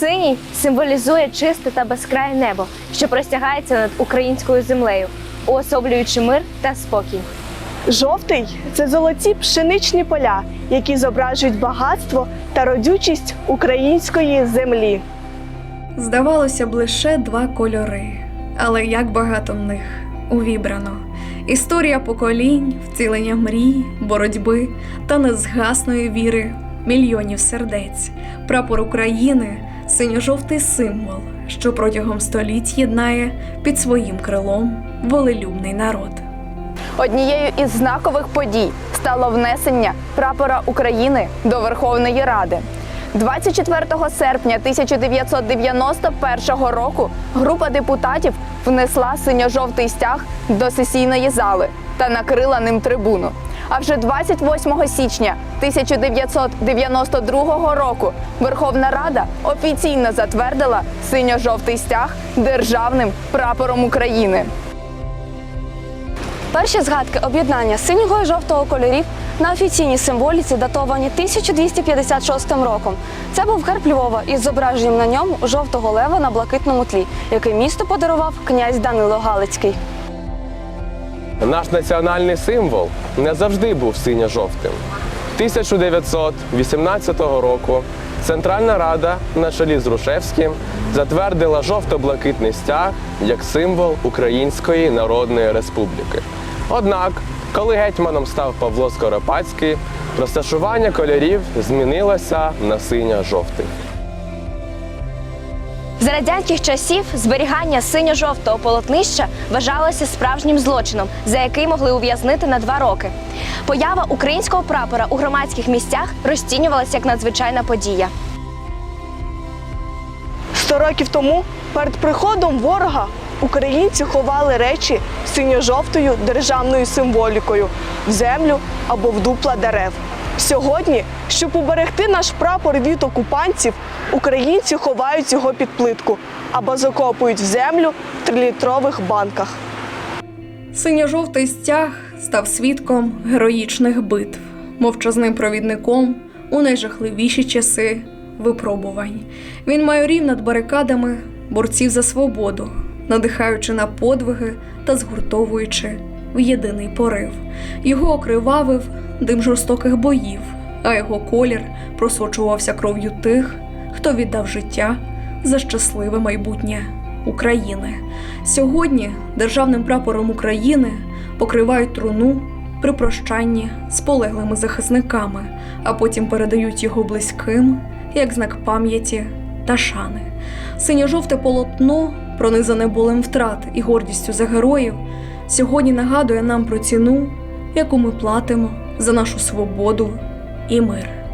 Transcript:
Синій символізує чисте та безкрає небо, що простягається над українською землею, уособлюючи мир та спокій. Жовтий це золоті пшеничні поля, які зображують багатство та родючість української землі. Здавалося б, лише два кольори, але як багато в них увібрано. Історія поколінь, втілення мрій, боротьби та незгасної віри мільйонів сердець. Прапор України синьо-жовтий символ, що протягом століть єднає під своїм крилом волелюбний народ. Однією із знакових подій стало внесення прапора України до Верховної Ради. 24 серпня 1991 року група депутатів внесла синьо-жовтий стяг до сесійної зали та накрила ним трибуну. А вже 28 січня 1992 року Верховна Рада офіційно затвердила синьо-жовтий стяг державним прапором України. Перші згадки об'єднання синього і жовтого кольорів на офіційній символіці датовані 1256 роком. Це був герб Львова із зображенням на ньому жовтого лева на блакитному тлі, який місто подарував князь Данило Галицький. Наш національний символ не завжди був синьо-жовтим. 1918 року Центральна Рада на чолі з Рушевським затвердила жовто-блакитний стяг як символ Української Народної Республіки. Однак, коли гетьманом став Павло Скоропадський, розташування кольорів змінилося на синьо-жовтий. За радянських часів зберігання синьо-жовтого полотнища вважалося справжнім злочином, за який могли ув'язнити на два роки. Поява українського прапора у громадських місцях розцінювалася як надзвичайна подія. Сто років тому перед приходом ворога українці ховали речі синьо-жовтою державною символікою в землю або в дупла дерев. Сьогодні, щоб уберегти наш прапор від окупантів, українці ховають його під плитку або закопують в землю в трилітрових банках. Синьо-жовтий стяг став свідком героїчних битв, мовчазним провідником у найжахливіші часи випробувань. Він майорів над барикадами борців за свободу, надихаючи на подвиги та згуртовуючи в єдиний порив. Його окривавив дим жорстоких боїв, а його колір просочувався кров'ю тих, хто віддав життя за щасливе майбутнє України. Сьогодні державним прапором України покривають труну при прощанні з полеглими захисниками, а потім передають його близьким як знак пам'яті та шани. Синьо-жовте полотно, пронизане болем втрат і гордістю за героїв, сьогодні нагадує нам про ціну, яку ми платимо за нашу свободу і мир.